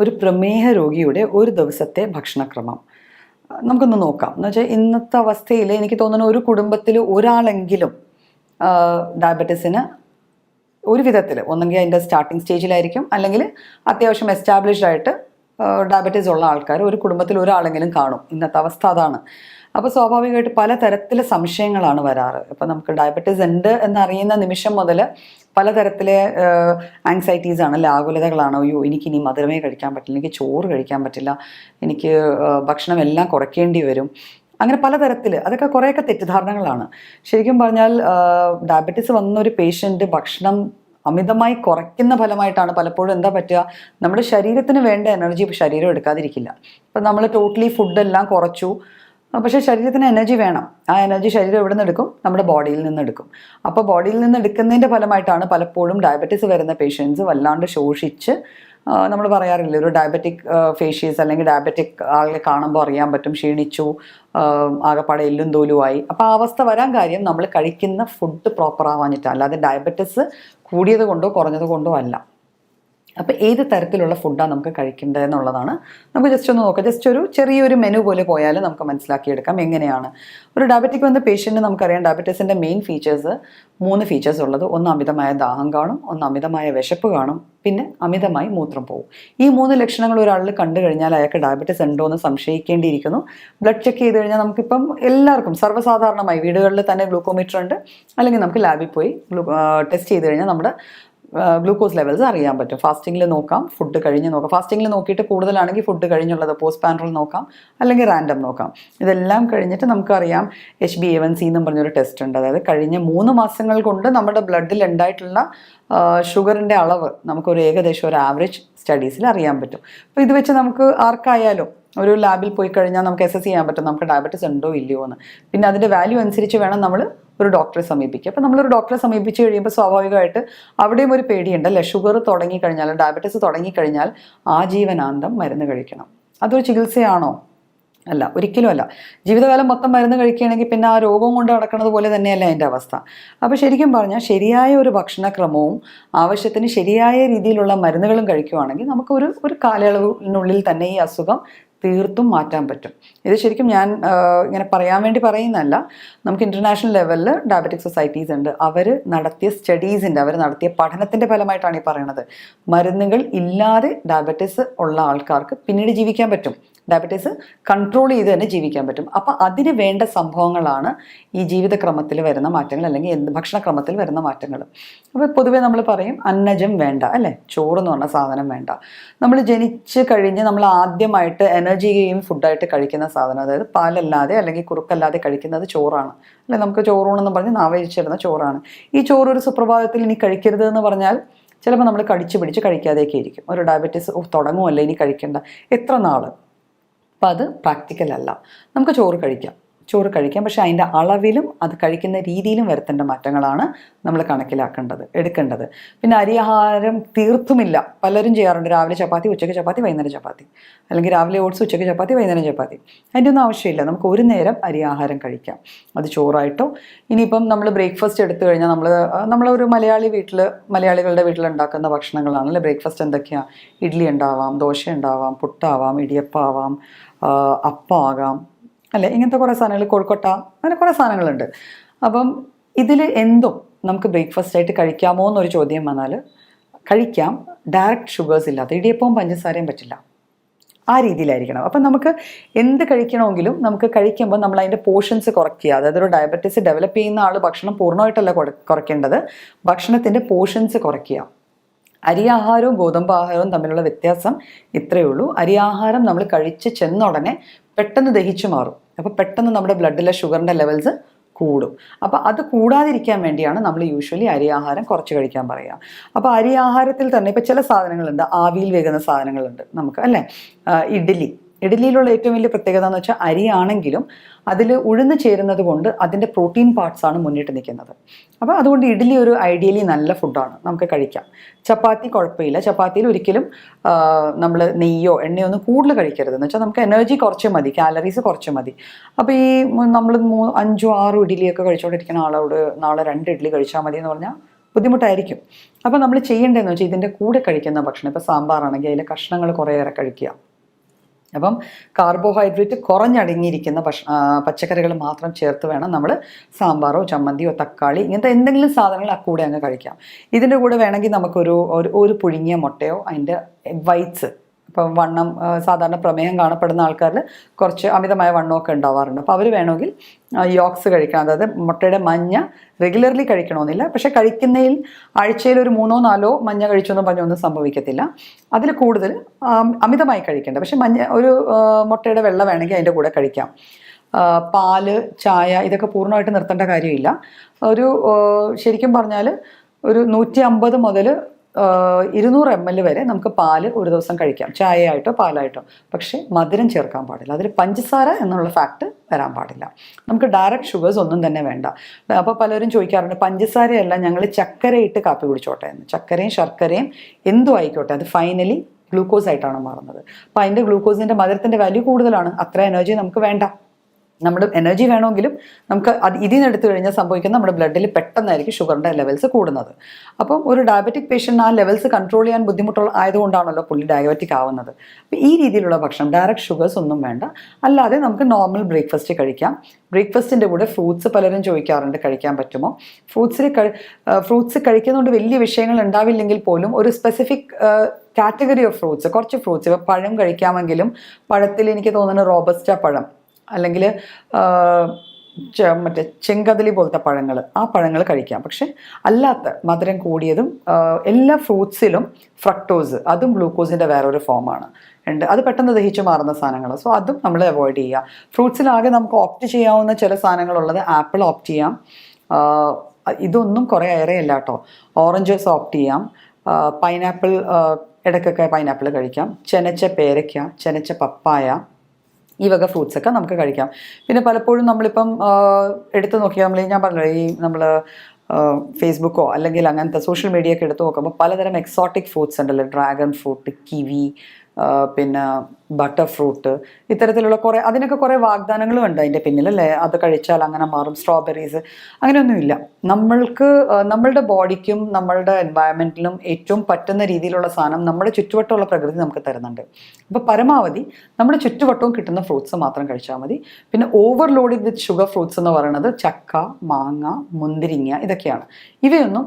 ഒരു പ്രമേഹ രോഗിയുടെ ഒരു ദിവസത്തെ ഭക്ഷണക്രമം. നമുക്കൊന്ന് നോക്കാം. എന്ന് വെച്ചാൽ ഇന്നത്തെ അവസ്ഥയിൽ എനിക്ക് തോന്നുന്നു ഒരു കുടുംബത്തിൽ ഒരാളെങ്കിലും ഡയബറ്റീസിന് ഒരു വിധത്തിൽ ഒന്നെങ്കിൽ അതിന്റെ സ്റ്റാർട്ടിങ് സ്റ്റേജിലായിരിക്കും അല്ലെങ്കിൽ അത്യാവശ്യം എസ്റ്റാബ്ലിഷ്ഡ് ആയിട്ട് ഡയബറ്റീസ് ഉള്ള ആൾക്കാർ ഒരു കുടുംബത്തിൽ ഒരാളെങ്കിലും കാണും. ഇന്നത്തെ അവസ്ഥ അതാണ്. അപ്പോൾ സ്വാഭാവികമായിട്ട് പലതരത്തിലെ സംശയങ്ങളാണ് വരാറ്. ഇപ്പം നമുക്ക് ഡയബറ്റീസ് ഉണ്ട് എന്നറിയുന്ന നിമിഷം മുതൽ പലതരത്തിലെ ആങ്സൈറ്റീസ് ആണ് ആകുലതകളാണ് അയ്യോ എനിക്ക് ഇനി മധുരമേ കഴിക്കാൻ പറ്റില്ല എനിക്ക് ചോറ് കഴിക്കാൻ പറ്റില്ല എനിക്ക് ഭക്ഷണം എല്ലാം കുറയ്ക്കേണ്ടി വരും. അങ്ങനെ പലതരത്തിൽ അതൊക്കെ കുറേയൊക്കെ തെറ്റിദ്ധാരണകളാണ്. ശരിക്കും പറഞ്ഞാൽ ഡയബറ്റീസ് വന്ന ഒരു പേഷ്യന്റ് ഭക്ഷണം അമിതമായി കുറയ്ക്കുന്ന ഫലമായിട്ടാണ് പലപ്പോഴും എന്താ പറ്റുക നമ്മുടെ ശരീരത്തിന് വേണ്ട എനർജി ശരീരം എടുക്കാതിരിക്കില്ല. ഇപ്പം നമ്മൾ ടോട്ടലി ഫുഡെല്ലാം കുറച്ചു പക്ഷേ ശരീരത്തിന് എനർജി വേണം. ആ എനർജി ശരീരം എവിടെ നിന്ന് എടുക്കും? നമ്മുടെ ബോഡിയിൽ നിന്ന് എടുക്കും. അപ്പോൾ ബോഡിയിൽ നിന്ന് എടുക്കുന്നതിന്റെ ഫലമായിട്ടാണ് പലപ്പോഴും ഡയബറ്റീസ് വരുന്ന പേഷ്യൻസ് വല്ലാണ്ട് ശോഷിച്ച് നമ്മൾ പറയാറില്ല ഒരു ഡയബറ്റിക് ഫേഷ്യസ് അല്ലെങ്കിൽ ഡയബറ്റിക് ആളെ കാണുമ്പോൾ അറിയാൻ പറ്റും ക്ഷീണിച്ചു ആകപ്പാടെ എല്ലും തോലുമായി അപ്പോൾ ആ അവസ്ഥ വരാൻ കാര്യം നമ്മൾ കഴിക്കുന്ന ഫുഡ് പ്രോപ്പർ ആവാഞ്ഞിട്ടാണ് അല്ലാതെ ഡയബറ്റിസ് കൂടിയത് കൊണ്ടോ കുറഞ്ഞത് കൊണ്ടോ അല്ല. അപ്പോൾ ഏത് തരത്തിലുള്ള ഫുഡാണ് നമുക്ക് കഴിക്കേണ്ടത് എന്നുള്ളതാണ്. നമുക്ക് ജസ്റ്റ് ഒന്ന് നോക്കാം. ജസ്റ്റ് ഒരു ചെറിയൊരു മെനു പോലെ പോയാൽ നമുക്ക് മനസ്സിലാക്കിയെടുക്കാം എങ്ങനെയാണ്. ഒരു ഡയബറ്റിക് വന്ന പേഷ്യന്റ് നമുക്കറിയാം ഡയബറ്റീസിന്റെ മെയിൻ ഫീച്ചേഴ്സ് മൂന്ന് ഫീച്ചേഴ്സ് ഉള്ളത്. ഒന്ന് അമിതമായ ദാഹം കാണും ഒന്ന് അമിതമായ വിശപ്പ് കാണും പിന്നെ അമിതമായി മൂത്രം പോകും ഈ മൂന്ന് ലക്ഷണങ്ങൾ ഒരാളിൽ കണ്ടു കഴിഞ്ഞാൽ അയാൾക്ക് ഡയബറ്റീസ് ഉണ്ടോ എന്ന് സംശയിക്കേണ്ടിയിരിക്കുന്നു. ബ്ലഡ് ചെക്ക് ചെയ്ത് കഴിഞ്ഞാൽ നമുക്കിപ്പം എല്ലാവർക്കും സർവസാധാരണമായി വീടുകളിൽ തന്നെ ഗ്ലൂക്കോമീറ്റർ ഉണ്ട്. അല്ലെങ്കിൽ നമുക്ക് ലാബിൽ പോയി ടെസ്റ്റ് ചെയ്ത് കഴിഞ്ഞാൽ നമ്മുടെ ഗ്ലൂക്കോസ് ലെവൽസ് അറിയാൻ പറ്റും. ഫാസ്റ്റിങ്ങിൽ നോക്കാം ഫുഡ് കഴിഞ്ഞ് നോക്കാം. ഫാസ്റ്റിങ്ങിൽ നോക്കിയിട്ട് കൂടുതലാണെങ്കിൽ ഫുഡ് കഴിഞ്ഞുള്ളത് പോസ്റ്റ് പാൻഡ്രൽ നോക്കാം അല്ലെങ്കിൽ റാൻഡം നോക്കാം. ഇതെല്ലാം കഴിഞ്ഞിട്ട് നമുക്കറിയാം H B A one C എന്നും പറഞ്ഞൊരു ടെസ്റ്റ് ഉണ്ട്. അതായത് കഴിഞ്ഞ മൂന്ന് മാസങ്ങൾ കൊണ്ട് നമ്മുടെ ബ്ലഡിൽ ഉണ്ടായിട്ടുള്ള ഷുഗറിന്റെ അളവ് നമുക്കൊരു ഏകദേശം ഒരു ആവറേജ് സ്റ്റഡീസിൽ അറിയാൻ പറ്റും. അപ്പോൾ ഇത് വെച്ച് നമുക്ക് ആർക്കായാലും ഒരു ലാബിൽ പോയി കഴിഞ്ഞാൽ നമുക്ക് അസസ് ചെയ്യാൻ പറ്റും. നമുക്ക് ഡയബറ്റിസ് ഉണ്ടോ ഇല്ലയോ എന്ന്. പിന്നെ അതിന്റെ വാല്യൂ അനുസരിച്ച് വേണം നമ്മൾ ഒരു ഡോക്ടറെ സമീപിക്കുക. അപ്പോൾ നമ്മളൊരു ഡോക്ടറെ സമീപിച്ച് കഴിയുമ്പോൾ സ്വാഭാവികമായിട്ട് അവിടെയും ഒരു പേടിയുണ്ട്. അല്ലേ? ഷുഗർ തുടങ്ങിക്കഴിഞ്ഞാൽ ഡയബറ്റീസ് തുടങ്ങിക്കഴിഞ്ഞാൽ ജീവനാന്തം മരുന്ന് കഴിക്കണം. അതൊരു ചികിത്സയാണോ? അല്ല ഒരിക്കലും അല്ല. ജീവിതകാലം മൊത്തം മരുന്ന് കഴിക്കുകയാണെങ്കിൽ പിന്നെ ആ രോഗം കൊണ്ട് നടക്കുന്നത് പോലെ തന്നെയല്ല അതിന്റെ അവസ്ഥ. അപ്പോൾ ശരിക്കും പറഞ്ഞാൽ ശരിയായ ഒരു ഭക്ഷണക്രമവും ആവശ്യത്തിന് ശരിയായ രീതിയിലുള്ള മരുന്നുകളും കഴിക്കുകയാണെങ്കിൽ നമുക്ക് ഒരു ഒരു കാലയളവിനുള്ളിൽ തന്നെ ഈ അസുഖം തീർത്തും മാറ്റാൻ പറ്റും. ഇത് ശരിക്കും ഞാൻ ഇങ്ങനെ പറയാൻ വേണ്ടി പറയുന്നതല്ല. നമുക്ക് ഇന്റർനാഷണൽ ലെവലിൽ ഡയബറ്റിക് സൊസൈറ്റീസ് ഉണ്ട്. അവർ നടത്തിയ സ്റ്റഡീസിന്റെ അവർ നടത്തിയ പഠനത്തിന്റെ ഫലമായിട്ടാണ് ഈ പറയുന്നത്. മരുന്നുകൾ ഇല്ലാതെ ഡയബറ്റിസ് ഉള്ള ആൾക്കാർക്ക് പിന്നീട് ജീവിക്കാൻ പറ്റും. ഡയബറ്റീസ് കൺട്രോൾ ചെയ്ത് തന്നെ ജീവിക്കാൻ പറ്റും. അപ്പോൾ അതിന് വേണ്ട സംഭവങ്ങളാണ് ഈ ജീവിതക്രമത്തിൽ വരുന്ന മാറ്റങ്ങൾ അല്ലെങ്കിൽ എന്ത് ഭക്ഷണക്രമത്തിൽ വരുന്ന മാറ്റങ്ങൾ. അപ്പോൾ പൊതുവേ നമ്മൾ പറയും അന്നജം വേണ്ട അല്ലേ? ചോറെന്ന് പറഞ്ഞ സാധനം വേണ്ട. നമ്മൾ ജനിച്ച് കഴിഞ്ഞ് നമ്മൾ ആദ്യമായിട്ട് എനർജി ഗെയിം ഫുഡായിട്ട് കഴിക്കുന്ന സാധനം അതായത് പാലല്ലാതെ അല്ലെങ്കിൽ കുറുക്കല്ലാതെ കഴിക്കുന്നത് ചോറാണ്. അല്ലെ നമുക്ക് ചോറൂണെന്ന് പറഞ്ഞ് നാവഴിച്ചിരുന്ന ചോറാണ്. ഈ ചോറ് ഒരു സുപ്രഭാതത്തിൽ ഇനി കഴിക്കരുത് എന്ന് പറഞ്ഞാൽ ചിലപ്പോൾ നമ്മൾ കടിച്ചു പിടിച്ച് കഴിക്കാതെയൊക്കെ ഇരിക്കും. ഒരു ഡയബറ്റീസ് തുടങ്ങുമല്ലേ ഇനി കഴിക്കേണ്ട? എത്ര നാൾ അപ്പം അത് പ്രാക്ടിക്കൽ അല്ല. നമുക്ക് ചോറ് കഴിക്കാം. ചോറ് കഴിക്കാം. പക്ഷേ അതിന്റെ അളവിലും അത് കഴിക്കുന്ന രീതിയിലും വരുത്തേണ്ട മാറ്റങ്ങളാണ് നമ്മൾ കണക്കിലാക്കേണ്ടത് എടുക്കേണ്ടത്. പിന്നെ അരിയാഹാരം തീർത്തുമില്ല. പലരും ചെയ്യാറുണ്ട്. രാവിലെ ചപ്പാത്തി ഉച്ചയ്ക്ക് ചപ്പാത്തി വൈകുന്നേരം ചപ്പാത്തി. അല്ലെങ്കിൽ രാവിലെ ഓട്സ് ഉച്ചയ്ക്ക് ചപ്പാത്തി വൈകുന്നേരം ചപ്പാത്തി. അതിന്റെ ഒന്നും ആവശ്യമില്ല. നമുക്ക് ഒരു നേരം അരിയാഹാരം കഴിക്കാം. അത് ചോറായിട്ടോ. ഇനിയിപ്പം നമ്മൾ ബ്രേക്ക്ഫാസ്റ്റ് എടുത്തു കഴിഞ്ഞാൽ നമ്മൾ നമ്മളൊരു മലയാളി വീട്ടിൽ മലയാളികളുടെ വീട്ടിൽ ഉണ്ടാക്കുന്ന ഭക്ഷണങ്ങളാണ്. അല്ലെ? ബ്രേക്ക്ഫാസ്റ്റ് എന്തൊക്കെയാണ് ഇഡ്ഡലി ഉണ്ടാവാം ദോശ ഉണ്ടാവാം പുട്ടാവാം ഇടിയപ്പാവാം അപ്പമാകാം അല്ലെ? ഇങ്ങനത്തെ കുറേ സാധനങ്ങൾ കോഴിക്കോട്ട അങ്ങനെ കുറേ സാധനങ്ങളുണ്ട്. അപ്പം ഇതിൽ എന്തും നമുക്ക് ബ്രേക്ക്ഫാസ്റ്റ് ആയിട്ട് കഴിക്കാമോ എന്നൊരു ചോദ്യം വന്നാൽ കഴിക്കാം. ഡയറക്റ്റ് ഷുഗേഴ്സ് ഇല്ലാത്ത ഇടിയപ്പവും പഞ്ചസാരയും പറ്റില്ല. ആ രീതിയിലായിരിക്കണം. അപ്പം നമുക്ക് എന്ത് കഴിക്കണമെങ്കിലും നമുക്ക് കഴിക്കുമ്പോൾ നമ്മൾ അതിന്റെ പോർഷൻസ് കുറയ്ക്കുക. അതായത് ഒരു ഡയബറ്റീസ് ഡെവലപ്പ് ചെയ്യുന്ന ആൾ ഭക്ഷണം പൂർണമായിട്ടല്ല കുറയ്ക്കേണ്ടത് ഭക്ഷണത്തിന്റെ പോർഷൻസ് കുറയ്ക്കുക. അരിയാഹാരവും ഗോതമ്പ് ആഹാരവും തമ്മിലുള്ള വ്യത്യാസം ഇത്രയേ ഉള്ളൂ. അരിയാഹാരം നമ്മൾ കഴിച്ച് ചെന്ന ഉടനെ പെട്ടെന്ന് ദഹിച്ചു മാറും. അപ്പോൾ പെട്ടെന്ന് നമ്മുടെ ബ്ലഡിലെ ഷുഗറിന്റെ ലെവൽസ് കൂടും. അപ്പോൾ അത് കൂടാതിരിക്കാൻ വേണ്ടിയാണ് നമ്മൾ യൂഷ്വലി അരിയാഹാരം കുറച്ച് കഴിക്കാൻ പറയുക. അപ്പോൾ അരിയാഹാരത്തിൽ തന്നെ ഇപ്പോൾ ചില സാധനങ്ങളുണ്ട്. ആവിയിൽ വേകുന്ന സാധനങ്ങളുണ്ട് നമുക്ക് അല്ലേ? ഇഡ്ഡലി. ഇഡ്ഡലിയിലുള്ള ഏറ്റവും വലിയ പ്രത്യേകത എന്ന് വെച്ചാൽ അരിയാണെങ്കിലും അതിൽ ഉഴുന്ന് ചേരുന്നത് കൊണ്ട് അതിന്റെ പ്രോട്ടീൻ പാർട്സ് ആണ് മുന്നിട്ട് നിൽക്കുന്നത്. അപ്പോൾ അതുകൊണ്ട് ഇഡ്ഡലി ഒരു ഐഡിയലി നല്ല ഫുഡാണ് നമുക്ക് കഴിക്കാം. ചപ്പാത്തി കുഴപ്പമില്ല. ചപ്പാത്തിയിൽ ഒരിക്കലും നമ്മൾ നെയ്യോ എണ്ണയോ ഒന്നും കൂടുതൽ കഴിക്കരുത്. എന്ന് വെച്ചാൽ നമുക്ക് എനർജി കുറച്ച് മതി. കാലറീസ് കുറച്ച് മതി. അപ്പോൾ ഈ നമ്മൾ മൂ അഞ്ചോ ആറോ ഇഡ്ഡലിയൊക്കെ കഴിച്ചുകൊണ്ടിരിക്കുന്ന ആളോട് നാളെ രണ്ട് ഇഡ്ഡലി കഴിച്ചാൽ മതി എന്ന് പറഞ്ഞാൽ ബുദ്ധിമുട്ടായിരിക്കും. അപ്പോൾ നമ്മൾ ചെയ്യേണ്ടതെന്ന് വെച്ചാൽ ഇതിന്റെ കൂടെ കഴിക്കുന്ന ഭക്ഷണം ഇപ്പോൾ സാമ്പാറാണെങ്കിൽ അതിലെ കഷ്ണങ്ങൾ കുറേയേറെ കഴിക്കുക. അപ്പം കാർബോഹൈഡ്രേറ്റ് കുറഞ്ഞടങ്ങിയിരിക്കുന്ന ഭക്ഷ പച്ചക്കറികൾ മാത്രം ചേർത്ത് വേണം നമ്മൾ സാമ്പാറോ ചമ്മന്തിയോ തക്കാളി ഇങ്ങനത്തെ എന്തെങ്കിലും സാധനങ്ങൾ ആ കൂടെ അങ്ങ് കഴിക്കാം. ഇതിന്റെ കൂടെ വേണമെങ്കിൽ നമുക്കൊരു ഒരു പുഴുങ്ങിയ മുട്ടയോ അതിന്റെ വൈറ്റ്സ് ഇപ്പം വണ്ണം സാധാരണ പ്രമേഹം കാണപ്പെടുന്ന ആൾക്കാരിൽ കുറച്ച് അമിതമായ വണ്ണമൊക്കെ ഉണ്ടാവാറുണ്ട്. അപ്പോൾ അവർ വേണമെങ്കിൽ യോക്സ് കഴിക്കണം. അതായത് മുട്ടയുടെ മഞ്ഞ റെഗുലർലി കഴിക്കണമെന്നില്ല. പക്ഷേ കഴിക്കുന്നതിൽ ആഴ്ചയിൽ ഒരു മൂന്നോ നാലോ മഞ്ഞ കഴിച്ചൊന്നും പറഞ്ഞൊന്നും സംഭവിക്കത്തില്ല. അതിൽ കൂടുതൽ അമിതമായി കഴിക്കേണ്ട. പക്ഷേ മഞ്ഞ ഒരു മുട്ടയുടെ വെള്ള വേണമെങ്കിൽ അതിന്റെ കൂടെ കഴിക്കാം. പാൽ ചായ ഇതൊക്കെ പൂർണമായിട്ട് നിർത്തേണ്ട കാര്യമില്ല. ഒരു ശരിക്കും പറഞ്ഞാൽ ഒരു നൂറ്റി അമ്പത് മുതൽ ഇരുന്നൂറ് എം എൽ വരെ നമുക്ക് പാൽ ഒരു ദിവസം കഴിക്കാം. ചായയായിട്ടോ പാലായിട്ടോ. പക്ഷേ മധുരം ചേർക്കാൻ പാടില്ല. അതിൽ പഞ്ചസാര എന്നുള്ള ഫാക്ട് വരാൻ പാടില്ല. നമുക്ക് ഡയറക്റ്റ് ഷുഗേഴ്സ് ഒന്നും തന്നെ വേണ്ട. അപ്പോൾ പലരും ചോദിക്കാറുണ്ട് പഞ്ചസാരയല്ല ഞങ്ങൾ ചക്കരയിട്ട് കാപ്പി കുടിച്ചോട്ടെ എന്ന്. ചക്കരയും ശർക്കരയും എന്തും ആയിക്കോട്ടെ അത് ഫൈനലി ഗ്ലൂക്കോസ് ആയിട്ടാണ് മാറുന്നത്. അപ്പോൾ അതിന്റെ ഗ്ലൂക്കോസിന്റെ മധുരത്തിന്റെ വാല്യൂ കൂടുതലാണ്. അത്ര എനർജി നമുക്ക് വേണ്ട. നമ്മുടെ എനർജി വേണമെങ്കിലും നമുക്ക് അത് എടുത്തു കഴിഞ്ഞാൽ സംഭവിക്കുന്ന നമ്മുടെ ബ്ലഡിൽ പെട്ടെന്നായിരിക്കും ഷുഗറിന്റെ ലെവൽസ് കൂടുന്നത്. അപ്പം ഒരു ഡയബറ്റിക് പേഷ്യന്റ് ആ ലെവൽസ് കൺട്രോൾ ചെയ്യാൻ ബുദ്ധിമുട്ടുള്ള ആയതുകൊണ്ടാണല്ലോ പുള്ളി ഡയബറ്റിക് ആവുന്നത്. അപ്പോൾ ഈ രീതിയിലുള്ള ഭക്ഷണം ഡയറക്റ്റ് ഷുഗേഴ്സ് ഒന്നും വേണ്ട. അല്ലാതെ നമുക്ക് നോർമൽ ബ്രേക്ക്ഫാസ്റ്റ് കഴിക്കാം. ബ്രേക്ക്ഫാസ്റ്റിന്റെ കൂടെ ഫ്രൂട്ട്സ് പലരും ചോദിക്കാറുണ്ട് കഴിക്കാൻ പറ്റുമോ? ഫ്രൂട്ട്സിൽ ഫ്രൂട്ട്സ് കഴിക്കുന്നതുകൊണ്ട് വലിയ വിഷയങ്ങൾ ഉണ്ടാവില്ലെങ്കിൽ പോലും ഒരു സ്പെസിഫിക് കാറ്റഗറി ഓഫ് ഫ്രൂട്ട്സ് കുറച്ച് ഫ്രൂട്ട്സ് ഇപ്പോൾ പഴം കഴിക്കാമെങ്കിലും പഴത്തിൽ എനിക്ക് തോന്നുന്നു റോബസ്റ്റ പഴം. അല്ലെങ്കിൽ മറ്റേ ചെങ്കദലി പോലത്തെ പഴങ്ങൾ ആ പഴങ്ങൾ കഴിക്കാം. പക്ഷെ അല്ലാത്ത മധുരം കൂടിയതും എല്ലാ ഫ്രൂട്ട്സിലും ഫ്രക്ടോസ് അതും ഗ്ലൂക്കോസിന്റെ വേറൊരു ഫോമാണ്. ഉണ്ട് അത് പെട്ടെന്ന് ദഹിച്ചു മാറുന്ന സാധനങ്ങൾ. സോ അതും നമ്മൾ അവോയ്ഡ് ചെയ്യുക. ഫ്രൂട്ട്സിലാകെ നമുക്ക് ഓപ്റ്റ് ചെയ്യാവുന്ന ചില സാധനങ്ങളുള്ളത് ആപ്പിൾ ഓപ്റ്റ് ചെയ്യാം. ഇതൊന്നും കുറേ ഏറെയല്ല കേട്ടോ. ഓറഞ്ചസ് ഓപ്റ്റ് ചെയ്യാം. പൈനാപ്പിൾ ഇടയ്ക്കൊക്കെ പൈനാപ്പിൾ കഴിക്കാം. ചെനച്ച പേരയ്ക്ക ചെനച്ച പപ്പായ ഈ വക ഫ്രൂട്ട്സ് ഒക്കെ നമുക്ക് കഴിക്കാം. പിന്നെ പലപ്പോഴും നമ്മളിപ്പം എടുത്തു നോക്കിയാൽ നമ്മൾ ഞാൻ പറഞ്ഞല്ലോ ഈ നമ്മൾ ഫേസ്ബുക്കോ അല്ലെങ്കിൽ അങ്ങനത്തെ സോഷ്യൽ മീഡിയ ഒക്കെ എടുത്ത് നോക്കുമ്പോൾ പലതരം എക്സോട്ടിക് ഫ്രൂട്ട്സ് ഉണ്ടല്ലോ. ഡ്രാഗൺ ഫ്രൂട്ട് കിവി പിന്നെ ബട്ടർ ഫ്രൂട്ട് ഇത്തരത്തിലുള്ള കുറേ അതിനൊക്കെ കുറേ വാഗ്ദാനങ്ങളും ഉണ്ട് അതിന്റെ പിന്നിൽ അല്ലേ അത് കഴിച്ചാൽ അങ്ങനെ മാറും. സ്ട്രോബെറീസ് അങ്ങനെയൊന്നുമില്ല. നമ്മൾക്ക് നമ്മളുടെ ബോഡിക്കും നമ്മളുടെ എൻവയറമെന്റിലും ഏറ്റവും പറ്റുന്ന രീതിയിലുള്ള സാധനം നമ്മുടെ ചുറ്റുവട്ടമുള്ള പ്രകൃതി നമുക്ക് തരുന്നുണ്ട്. അപ്പോൾ പരമാവധി നമ്മുടെ ചുറ്റുവട്ടവും കിട്ടുന്ന ഫ്രൂട്ട്സ് മാത്രം കഴിച്ചാൽ മതി. പിന്നെ ഓവർലോഡഡ് വിത്ത് ഷുഗർ ഫ്രൂട്ട്സ് എന്ന് പറയുന്നത് ചക്ക മാങ്ങ മുന്തിരിങ്ങ ഇതൊക്കെയാണ്. ഇവയൊന്നും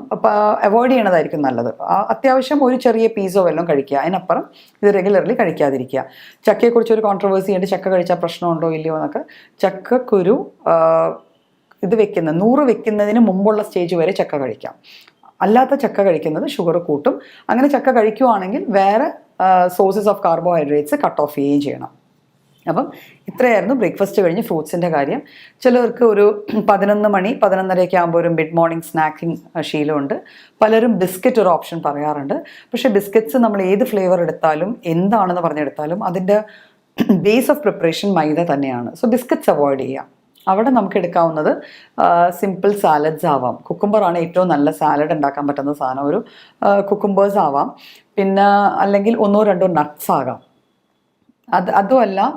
അവോയ്ഡ് ചെയ്യണതായിരിക്കും നല്ലത്. അത്യാവശ്യം ഒരു ചെറിയ പീസോ വല്ലതും കഴിക്കുക. അതിനപ്പുറം ഇത് റെഗുലർലി കഴിക്കാതിരിക്കുക. ചക്കയെക്കുറിച്ച് ഒരു കോൺട്രവേഴ്സി ഉണ്ട് ചക്ക കഴിച്ചാൽ പ്രശ്നമുണ്ടോ ഇല്ലയോ എന്നൊക്കെ. ചക്കക്കുരു ഇത് വെക്കുന്ന നൂറ് വെക്കുന്നതിന് മുമ്പുള്ള സ്റ്റേജ് വരെ ചക്ക കഴിക്കാം. അല്ലാത്ത ചക്ക കഴിക്കുന്നത് ഷുഗർ കൂട്ടും. അങ്ങനെ ചക്ക കഴിക്കുവാണെങ്കിൽ വേറെ sources of carbohydrates cut off ചെയ്യുകയും ചെയ്യണം. അപ്പം ഇത്രയായിരുന്നു ബ്രേക്ക്ഫാസ്റ്റ് കഴിഞ്ഞ് ഫ്രൂട്ട്സിന്റെ കാര്യം. ചിലർക്ക് ഒരു പതിനൊന്ന് മണി പതിനൊന്നരയൊക്കെ ആകുമ്പോൾ ഒരു മിഡ് മോർണിംഗ് സ്നാക്കിംഗ് ശീലമുണ്ട്. പലരും ബിസ്ക്കറ്റ് ഒരു ഓപ്ഷൻ പറയാറുണ്ട്. പക്ഷേ ബിസ്ക്കറ്റ്സ് നമ്മൾ ഏത് ഫ്ലേവർ എടുത്താലും എന്താണെന്ന് പറഞ്ഞെടുത്താലും അതിന്റെ ബേസ് ഓഫ് പ്രിപ്പറേഷൻ മൈദ തന്നെയാണ്. സോ ബിസ്ക്കറ്റ്സ് അവോയ്ഡ് ചെയ്യാം അവിടെ നമുക്ക് എടുക്കാവുന്നത് സിമ്പിൾ സാലഡ്സ് ആവാം. കുക്കുംബറാണ് ഏറ്റവും നല്ല സാലഡ് ഉണ്ടാക്കാൻ പറ്റുന്ന സാധനം. ഒരു കുക്കുംബേഴ്സ് ആവാം. പിന്നെ അല്ലെങ്കിൽ ഒന്നോ രണ്ടോ നട്ട്സ് ആകാം. അത് അതുമല്ല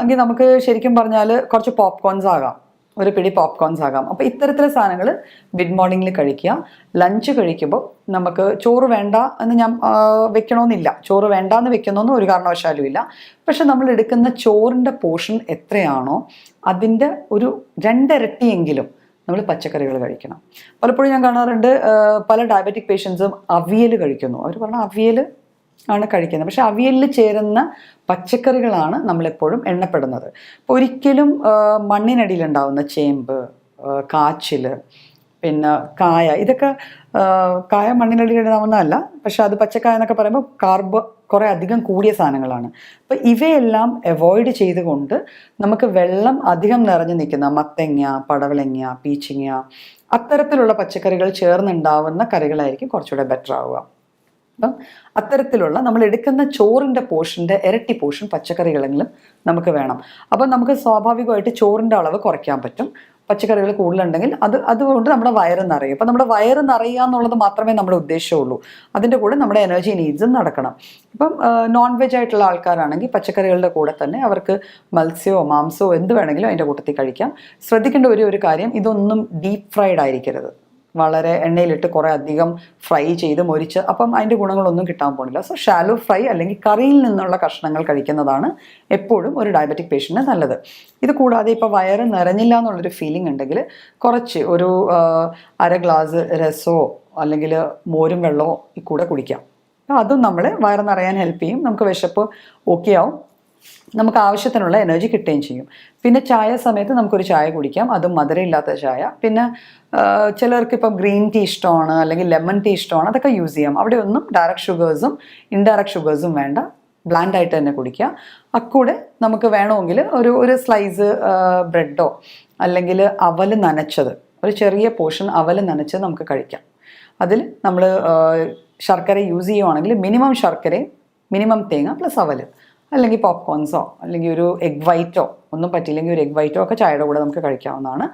എങ്കിൽ നമുക്ക് ശരിക്കും പറഞ്ഞാൽ കുറച്ച് പോപ്കോൺസ് ആകാം. ഒരു പിടി പോപ്കോൺസ് ആകാം. അപ്പോൾ ഇത്തരത്തിലെ സാധനങ്ങൾ മിഡ് മോർണിംഗിൽ കഴിക്കുക. ലഞ്ച് കഴിക്കുമ്പോൾ നമുക്ക് ചോറ് വേണ്ട എന്ന് ഞാൻ വെക്കണമെന്നില്ല. ചോറ് വേണ്ട എന്ന് വെക്കണമെന്ന് ഒരു കാരണവശാലും ഇല്ല. പക്ഷെ നമ്മൾ എടുക്കുന്ന ചോറിന്റെ പോർഷൻ എത്രയാണോ അതിന്റെ ഒരു രണ്ടിരട്ടിയെങ്കിലും നമ്മൾ പച്ചക്കറികൾ കഴിക്കണം. പലപ്പോഴും ഞാൻ കാണാറുണ്ട് പല ഡയബറ്റിക് പേഷ്യൻസും അവിയൽ കഴിക്കുന്നു. അവർ പറഞ്ഞാൽ അവിയൽ ആണ് കഴിക്കുന്നത്. പക്ഷെ അവിയലിൽ ചേരുന്ന പച്ചക്കറികളാണ് നമ്മളെപ്പോഴും എണ്ണപ്പെടുന്നത്. ഒരിക്കലും മണ്ണിനടിയിലുണ്ടാവുന്ന ചേമ്പ് കാച്ചിൽ പിന്നെ കായ ഇതൊക്കെ കായ കായ മണ്ണിനടിയിലുണ്ടാവുന്നതല്ല പക്ഷെ അത് പച്ചക്കായ എന്നൊക്കെ പറയുമ്പോൾ കാർബ് കുറേ അധികം കൂടിയ സാധനങ്ങളാണ്. അപ്പോൾ ഇവയെല്ലാം അവോയ്ഡ് ചെയ്തുകൊണ്ട് നമുക്ക് വെള്ളം അധികം നിറഞ്ഞു നിൽക്കുന്ന മത്തങ്ങ പടവലങ്ങ പീച്ചിങ്ങ അത്തരത്തിലുള്ള പച്ചക്കറികൾ ചേർന്നുണ്ടാവുന്ന കറികളായിരിക്കും കുറച്ചുകൂടെ ബെറ്റർ ആവുക അപ്പം അത്തരത്തിലുള്ള നമ്മൾ എടുക്കുന്ന ചോറിന്റെ പോർഷന്റെ ഇരട്ടി പോർഷൻ പച്ചക്കറികളെങ്കിലും നമുക്ക് വേണം. അപ്പം നമുക്ക് സ്വാഭാവികമായിട്ട് ചോറിന്റെ അളവ് കുറയ്ക്കാൻ പറ്റും. പച്ചക്കറികൾ കൂടുതലുണ്ടെങ്കിൽ അത് അതുകൊണ്ട് നമ്മുടെ വയറ് നിറയും. അപ്പം നമ്മുടെ വയറ് നിറയുക എന്നുള്ളത് മാത്രമേ നമ്മുടെ ഉദ്ദേശമുള്ളൂ. അതിന്റെ കൂടെ നമ്മുടെ എനർജി നീഡ്സും നടക്കണം. ഇപ്പം നോൺ വെജ് ആയിട്ടുള്ള ആൾക്കാരാണെങ്കിൽ പച്ചക്കറികളുടെ കൂടെ തന്നെ അവർക്ക് മത്സ്യമോ മാംസമോ എന്ത് വേണമെങ്കിലും അതിന്റെ കൂട്ടത്തിൽ കഴിക്കാം. ശ്രദ്ധിക്കേണ്ട ഒരു ഒരു കാര്യം ഇതൊന്നും ഡീപ്പ് ഫ്രൈഡ് ആയിരിക്കരുത്. വളരെ എണ്ണയിലിട്ട് കുറേ അധികം ഫ്രൈ ചെയ്ത് മൊരിച്ച് അപ്പം അതിന്റെ ഗുണങ്ങളൊന്നും കിട്ടാൻ പോകുന്നില്ല സോ ഷാലോ ഫ്രൈ അല്ലെങ്കിൽ കറിയിൽ നിന്നുള്ള കഷ്ണങ്ങൾ കഴിക്കുന്നതാണ് എപ്പോഴും ഒരു ഡയബറ്റിക് പേഷ്യന്റിന് നല്ലത്. ഇത് കൂടാതെ ഇപ്പോൾ വയറ് നിറഞ്ഞില്ല എന്നുള്ളൊരു ഫീലിംഗ് ഉണ്ടെങ്കിൽ കുറച്ച് ഒരു അര ഗ്ലാസ് രസമോ അല്ലെങ്കിൽ മോരും വെള്ളമോ കൂടെ കുടിക്കാം. അതും നമ്മൾ വയറ് നിറയാൻ ഹെൽപ്പ് ചെയ്യും. നമുക്ക് വിശപ്പ് ഓക്കെ ആവും. നമുക്ക് ആവശ്യത്തിനുള്ള എനർജി കിട്ടുകയും ചെയ്യും. പിന്നെ ചായ സമയത്ത് നമുക്കൊരു ചായ കുടിക്കാം. അതും മധുരമില്ലാത്ത ചായ. പിന്നെ ചിലർക്ക് ഇപ്പം ഗ്രീൻ ടീ ഇഷ്ടമാണ് അല്ലെങ്കിൽ ലെമൺ ടീ ഇഷ്ടമാണ് അതൊക്കെ യൂസ് ചെയ്യാം. അവിടെ ഒന്നും ഡയറക്റ്റ് ഷുഗേഴ്സും ഇൻഡയറക്റ്റ് ഷുഗേഴ്സും വേണ്ട. ബ്ലാൻഡ് ആയിട്ട് തന്നെ കുടിക്കുക അക്കൂടെ നമുക്ക് വേണമെങ്കിൽ ഒരു ഒരു സ്ലൈസ് ബ്രെഡോ അല്ലെങ്കിൽ അവൽ നനച്ചത് ഒരു ചെറിയ പോർഷൻ അവൽ നനച്ചത് നമുക്ക് കഴിക്കാം. അതിൽ നമ്മൾ ശർക്കര യൂസ് ചെയ്യുവാണെങ്കിൽ മിനിമം ശർക്കരയും മിനിമം തേങ്ങ പ്ലസ് അവൽ അല്ലെങ്കിൽ പോപ്കോൺസോ അല്ലെങ്കിൽ ഒരു എഗ് വൈറ്റോ ഒന്നും പറ്റിയില്ലെങ്കിൽ ഒരു എഗ് വൈറ്റോ ഒക്കെ ചായയുടെ കൂടെ നമുക്ക് കഴിക്കാവുന്നതാണ്.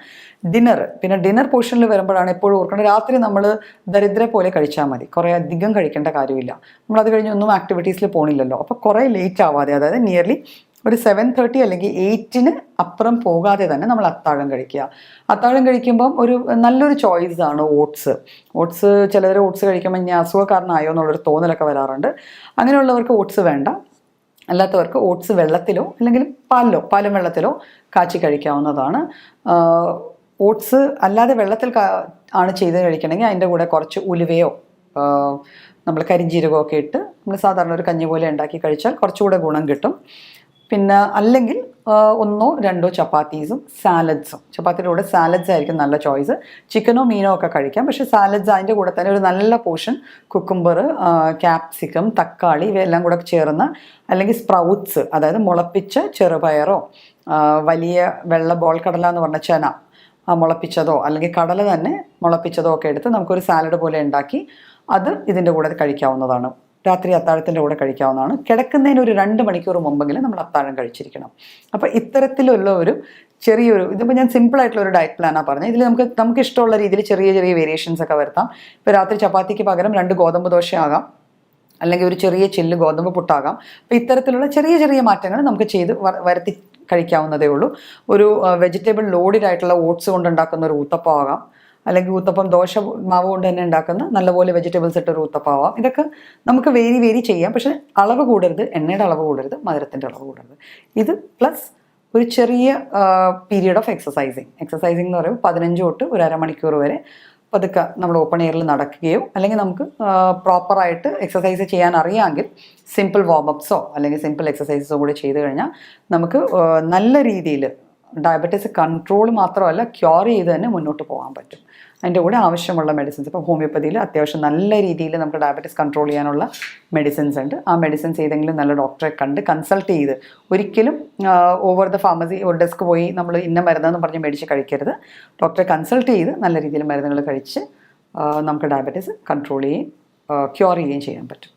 ഡിന്നർ പിന്നെ ഡിന്നർ പോർഷനിൽ വരുമ്പോഴാണ് എപ്പോഴും ഓർക്കേണ്ടത് രാത്രി നമ്മൾ ദരിദ്രെ പോലെ കഴിച്ചാൽ മതി. കുറേ അധികം കഴിക്കേണ്ട കാര്യമില്ല. നമ്മൾ അത് കഴിഞ്ഞ് ഒന്നും ആക്ടിവിറ്റീസിൽ പോണില്ലല്ലോ. അപ്പോൾ കുറേ ലേറ്റ് ആവാതെ അതായത് നിയർലി ഒരു സെവൻ തേർട്ടി അല്ലെങ്കിൽ എയ്റ്റിന് അപ്പുറം പോകാതെ തന്നെ നമ്മൾ അത്താഴം കഴിക്കുക. അത്താഴം കഴിക്കുമ്പം ഒരു നല്ലൊരു ചോയ്സ് ആണ് ഓട്സ് ഓട്സ് ചിലർ ഓട്സ് കഴിക്കുമ്പോൾ ഞാൻ അസുഖക്കാരനായോ എന്നുള്ളൊരു തോന്നലൊക്കെ വരാറുണ്ട്. അങ്ങനെയുള്ളവർക്ക് ഓട്സ് വേണ്ട. അല്ലാത്തവർക്ക് ഓട്സ് വെള്ളത്തിലോ അല്ലെങ്കിൽ പാലിലോ പാലും വെള്ളത്തിലോ കാച്ചി കഴിക്കാവുന്നതാണ്. ഓട്സ് അല്ലാതെ വെള്ളത്തിൽ ആണ് ചെയ്ത് കഴിക്കണമെങ്കിൽ അതിന്റെ കൂടെ കുറച്ച് ഉലുവയോ നമ്മൾ കരിഞ്ചീരകമൊക്കെ ഇട്ട് നമ്മൾ സാധാരണ ഒരു കഞ്ഞി പോലെ ഉണ്ടാക്കി കഴിച്ചാൽ കുറച്ചുകൂടെ ഗുണം കിട്ടും. പിന്നെ അല്ലെങ്കിൽ ഒന്നോ രണ്ടോ ചപ്പാത്തീസും സാലഡ്സും. ചപ്പാത്തിയുടെ കൂടെ സാലഡ്സ് ആയിരിക്കും നല്ല ചോയ്സ്. ചിക്കനോ മീനോ ഒക്കെ കഴിക്കാം. പക്ഷേ സാലഡ്സ് അതിന്റെ കൂടെ തന്നെ ഒരു നല്ല പോർഷൻ കുക്കുംബർ ക്യാപ്സിക്കം തക്കാളി ഇവയെല്ലാം കൂടെ ചേർന്ന അല്ലെങ്കിൽ സ്പ്രൗട്ട്സ് അതായത് മുളപ്പിച്ച ചെറുപയറോ വലിയ വെള്ള ബോൾ കടല എന്ന് പറഞ്ഞ ചെന മുളപ്പിച്ചതോ അല്ലെങ്കിൽ കടല തന്നെ മുളപ്പിച്ചതോ ഒക്കെ എടുത്ത് നമുക്കൊരു സാലഡ് പോലെ ഉണ്ടാക്കി അത് ഇതിന്റെ കൂടെ കഴിക്കാവുന്നതാണ്. രാത്രി അത്താഴത്തിന്റെ കൂടെ കഴിക്കാവുന്നതാണ്. കിടക്കുന്നതിന് ഒരു രണ്ട് മണിക്കൂർ മുമ്പെങ്കിലും നമ്മൾ അത്താഴം കഴിച്ചിരിക്കണം. അപ്പോൾ ഇത്തരത്തിലുള്ള ഒരു ചെറിയൊരു ഇതിപ്പോൾ ഞാൻ സിമ്പിൾ ആയിട്ടുള്ള ഒരു ഡയറ്റ് പ്ലാനാണ് പറഞ്ഞത്. ഇതിൽ നമുക്ക് നമുക്ക് ഇഷ്ടമുള്ള രീതിയിൽ ചെറിയ ചെറിയ വേരിയേഷൻസ് ഒക്കെ വരുത്താം. ഇപ്പോൾ രാത്രി ചപ്പാത്തിക്ക് പകരം രണ്ട് ഗോതമ്പ് ദോശയാകാം. അല്ലെങ്കിൽ ഒരു ചെറിയ ചില്ല് ഗോതമ്പ് പുട്ടാകാം. അപ്പോൾ ഇത്തരത്തിലുള്ള ചെറിയ ചെറിയ മാറ്റങ്ങൾ നമുക്ക് ചെയ്ത് വരുത്തി കഴിക്കാവുന്നതേ ഉള്ളൂ. ഒരു വെജിറ്റബിൾ ലോഡഡ് ആയിട്ടുള്ള ഓട്സ് കൊണ്ടുണ്ടാക്കുന്ന ഒരു ഊത്തപ്പം ആകാം അല്ലെങ്കിൽ ഊത്തപ്പം ദോശ മാവ് കൊണ്ട് തന്നെ ഉണ്ടാക്കുന്ന നല്ലപോലെ വെജിറ്റബിൾസ് ഇട്ട് ഒരു ഊത്തപ്പാവാം. ഇതൊക്കെ നമുക്ക് വേരി വേരി ചെയ്യാം. പക്ഷേ അളവ് കൂടരുത് എണ്ണയുടെ അളവ് കൂടരുത് മധുരത്തിന്റെ അളവ് കൂടരുത്. ഇത് പ്ലസ് ഒരു ചെറിയ പീരീഡ് ഓഫ് എക്സസൈസിങ് എക്സസൈസിങ് എന്ന് പറയുമ്പോൾ പതിനഞ്ച് തൊട്ട് ഒരു അരമണിക്കൂർ വരെ പതുക്കെ നമ്മൾ ഓപ്പൺ എയറിൽ നടക്കുകയോ അല്ലെങ്കിൽ നമുക്ക് പ്രോപ്പറായിട്ട് എക്സസൈസ് ചെയ്യാൻ അറിയാമെങ്കിൽ സിമ്പിൾ വാമപ്സോ അല്ലെങ്കിൽ സിമ്പിൾ എക്സസൈസസോ കൂടി ചെയ്ത് കഴിഞ്ഞാൽ നമുക്ക് നല്ല രീതിയിൽ ഡയബറ്റീസ് കൺട്രോൾ മാത്രമല്ല ക്യൂർ ചെയ്ത് തന്നെ മുന്നോട്ട് പോകാൻ പറ്റും. അതിന്റെ കൂടെ ആവശ്യമുള്ള മെഡിസിൻസ് ഇപ്പോൾ ഹോമിയോപ്പതിയിൽ അത്യാവശ്യം നല്ല രീതിയിൽ നമുക്ക് ഡയബറ്റിസ് കൺട്രോൾ ചെയ്യാനുള്ള മെഡിസിൻസ് ഉണ്ട്. ആ മെഡിസിൻസ് ഏതെങ്കിലും നല്ല ഡോക്ടറെ കണ്ട് കൺസൾട്ട് ചെയ്ത് ഒരിക്കലും ഓവർ ദ ഫാർമസി ഒരു ഡെസ്ക് പോയി നമ്മൾ ഇന്ന മരുന്നെന്ന് പറഞ്ഞ് മേടിച്ച് കഴിക്കരുത്. ഡോക്ടറെ കൺസൾട്ട് ചെയ്ത് നല്ല രീതിയിൽ മരുന്നുകൾ കഴിച്ച് നമുക്ക് ഡയബറ്റീസ് കൺട്രോൾ ചെയ്യുകയും ക്യൂർ ചെയ്യുകയും ചെയ്യാൻ പറ്റും.